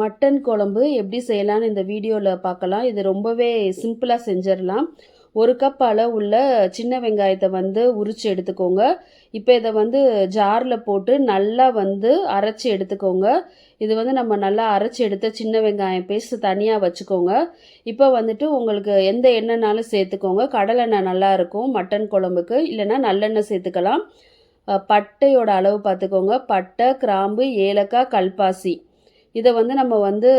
Mutton குழம்பு எப்படி செய்யலான்னு இந்த வீடியோவில் பார்க்கலாம். இது ரொம்பவே சிம்பிளாக செஞ்சிடலாம். ஒரு கப் அளவுள்ள சின்ன வெங்காயத்தை வந்து உரித்து எடுத்துக்கோங்க. இப்போ இதை வந்து ஜாரில் போட்டு நல்லா வந்து அரைச்சி எடுத்துக்கோங்க. இது வந்து நம்ம நல்லா அரைச்சி எடுத்த சின்ன வெங்காயம் பேஸ்ட் தனியாக வச்சுக்கோங்க. இப்போ வந்துட்டு உங்களுக்கு எந்த எண்ணெய்னாலும் சேர்த்துக்கோங்க. கடலெண்ணெய் நல்லா இருக்கும் மட்டன் குழம்புக்கு. இல்லைன்னா நல்லெண்ணெய் சேர்த்துக்கலாம். பட்டையோட அளவு பார்த்துக்கோங்க. பட்டை கிராம்பு ஏலக்காய் கல்பாசி. இதை வந்து நம்ம வந்து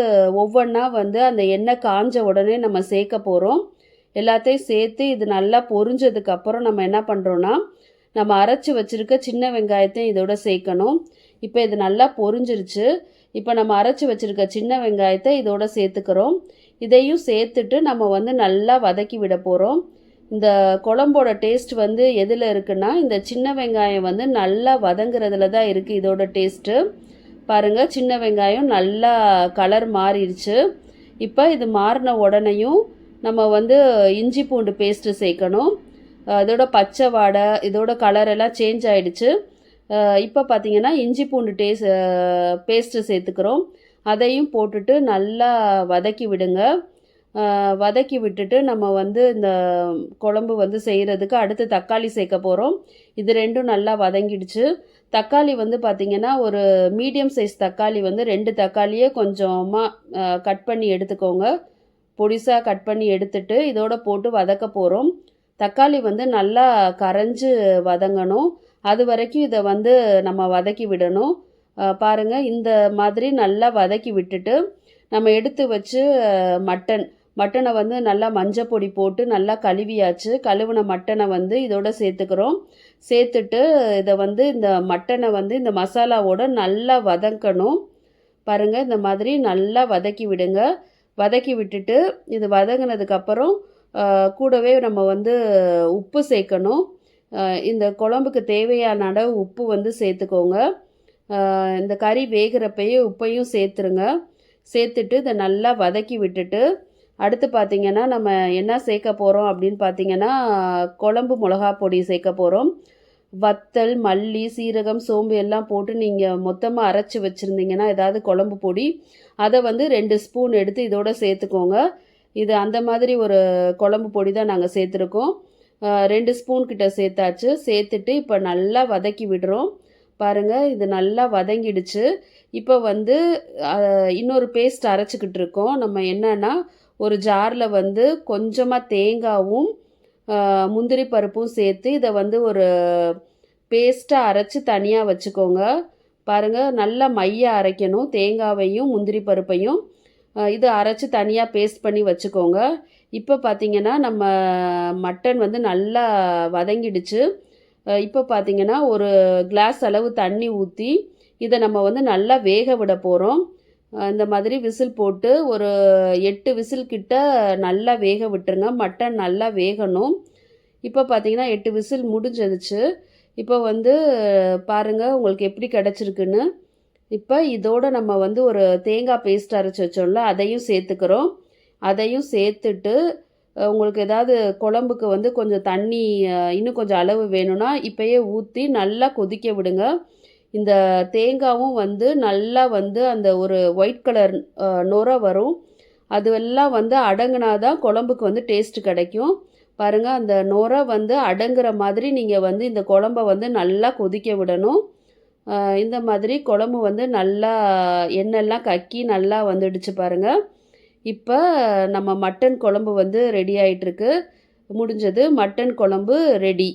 ஒவ்வொன்றா வந்து அந்த எண்ணெய் காஞ்ச உடனே நம்ம சேர்க்க போகிறோம் எல்லாத்தையும் சேர்த்து இது நல்லா பொரிஞ்சதுக்கப்புறம் நம்ம என்ன பண்ணுறோன்னா நம்ம அரைச்சி வச்சுருக்க சின்ன வெங்காயத்தையும் இதோட சேர்க்கணும். இப்போ இது நல்லா பொரிஞ்சிருச்சு. இப்போ நம்ம அரைச்சி வச்சுருக்க சின்ன வெங்காயத்தை இதோட சேர்த்துக்கிறோம். இதையும் சேர்த்துட்டு நம்ம வந்து நல்லா வதக்கி விட போகிறோம் இந்த குழம்போட டேஸ்ட் வந்து எதில் இருக்குன்னா இந்த சின்ன வெங்காயம் வந்து நல்லா வதங்குறதுல தான் இருக்குது இதோட டேஸ்ட்டு பாருங்கள் சின்ன வெங்காயம் நல்லா கலர் மாறிடுச்சு. இப்போ இது மாறின உடனேயும் நம்ம வந்து இஞ்சி பூண்டு பேஸ்ட்டு சேர்க்கணும். இதோட பச்சை வாடை இதோட கலர் எல்லாம் சேஞ்ச் ஆகிடுச்சு இப்போ பார்த்தீங்கன்னா இஞ்சி பூண்டு டேஸ்ட் பேஸ்ட்டு சேர்த்துக்கிறோம். அதையும் போட்டுட்டு நல்லா வதக்கி விடுங்க. வதக்கி விட்டுட்டு நம்ம வந்து இந்த குழம்பு வந்து செய்கிறதுக்கு அடுத்து தக்காளி சேர்க்க போகிறோம் இது ரெண்டும் நல்லா வதங்கிடுச்சு. தக்காளி வந்து பார்த்திங்கன்னா ஒரு மீடியம் சைஸ் தக்காளி வந்து ரெண்டு தக்காளியே கொஞ்சமாக கட் பண்ணி எடுத்துக்கோங்க. பொடிசாக கட் பண்ணி எடுத்துட்டு இதோட போட்டு வதக்க போகிறோம் தக்காளி வந்து நல்லா கரைஞ்சு வதங்கணும். அது வரைக்கும் இதை வந்து நம்ம வதக்கி விடணும். பாருங்கள் பாருங்க இந்த மாதிரி நல்லா வதக்கி விட்டுட்டு நம்ம எடுத்து வச்சு மட்டன். மட்டனை வந்து நல்லா மஞ்சள் பொடி போட்டு நல்லா கழுவியாச்சு. கழுவின மட்டனை வந்து இதோட சேர்த்துக்கிறோம். சேர்த்துட்டு இதை வந்து இந்த மட்டனை வந்து இந்த மசாலாவோட நல்லா வதக்கணும் பாருங்கள் இந்த மாதிரி நல்லா வதக்கி விடுங்க. வதக்கி விட்டுட்டு இது வதங்கினதுக்கப்புறம் கூடவே நம்ம வந்து உப்பு சேர்க்கணும். இந்த குழம்புக்கு தேவையான அளவு உப்பு வந்து சேர்த்துக்கோங்க. இந்த கறி வேகிறப்பயே உப்பையும் சேர்த்துருங்க. சேர்த்துட்டு இதை நல்லா வதக்கி விட்டுட்டு அடுத்து பார்த்திங்கன்னா நம்ம என்ன சேர்க்க போகிறோம் அப்படின்னு பார்த்தீங்கன்னா குழம்பு மிளகா பொடி சேர்க்க போகிறோம் வத்தல் மல்லி சீரகம் சோம்பு எல்லாம் போட்டு நீங்கள் மொத்தமாக அரைச்சி வச்சுருந்தீங்கன்னா ஏதாவது குழம்பு பொடி அதை வந்து ரெண்டு ஸ்பூன் எடுத்து இதோட சேர்த்துக்கோங்க. இது அந்த மாதிரி ஒரு குழம்பு பொடி தான் நாங்கள் சேர்த்துருக்கோம். ரெண்டு ஸ்பூன் கிட்ட சேர்த்தாச்சு. சேர்த்துட்டு இப்போ நல்லா வதக்கி விடுறோம். பாருங்கள் இது நல்லா வதங்கிடுச்சு. இப்போ வந்து இன்னொரு பேஸ்ட் அரைச்சிக்கிட்டு இருக்கோம். நம்ம என்னென்னா ஒரு ஜாரில் வந்து கொஞ்சமாக தேங்காவும் முந்திரி பருப்பும் சேர்த்து இதை வந்து ஒரு பேஸ்ட்டாக அரைச்சி தனியாக வச்சுக்கோங்க. பாருங்கள் நல்லா மைய அரைக்கணும். தேங்காவையும் முந்திரி பருப்பையும் இது அரைச்சி தனியாக பேஸ்ட் பண்ணி வச்சுக்கோங்க. இப்போ பார்த்திங்கன்னா நம்ம மட்டன் வந்து நல்லா வதங்கிடுச்சு. இப்போ பார்த்திங்கன்னா ஒரு கிளாஸ் அளவு தண்ணி ஊற்றி இதை நம்ம வந்து நல்லா வேக விட போகிறோம் இந்த மாதிரி விசில் போட்டு ஒரு எட்டு விசில் கிட்ட நல்லா வேக விட்டுருங்க. மட்டன் நல்லா வேகணும். இப்போ பார்த்தீங்கன்னா எட்டு விசில் முடிஞ்சிடுச்சு இப்போ வந்து பாருங்கள் உங்களுக்கு எப்படி கிடச்சிருக்குன்னு. இப்போ இதோட நம்ம வந்து ஒரு தேங்காய் பேஸ்ட் அரைச்சி வச்சோம்ல அதையும் சேர்த்துக்கிறோம். அதையும் சேர்த்துட்டு உங்களுக்கு ஏதாவது குழம்புக்கு வந்து கொஞ்சம் தண்ணி இன்னும் கொஞ்சம் அளவு வேணும்னா இப்போயே ஊற்றி நல்லா கொதிக்க விடுங்க. இந்த தேங்காவும் வந்து நல்லா வந்து அந்த ஒரு ஒயிட் கலர் நுர வரும். அதுவெல்லாம் வந்து அடங்குனாதான் குழம்புக்கு வந்து டேஸ்ட் கிடைக்கும். பாருங்கள் அந்த நுர வந்து அடங்குற மாதிரி நீங்கள் வந்து இந்த குழம்ப வந்து நல்லா கொதிக்க விடணும். இந்த மாதிரி குழம்பு வந்து நல்லா எண்ணெய்லாம் கக்கி நல்லா வந்துடுச்சு பாருங்கள் இப்போ நம்ம மட்டன் குழம்பு வந்து ரெடி ஆகிட்டுருக்கு முடிஞ்சது மட்டன் குழம்பு ரெடி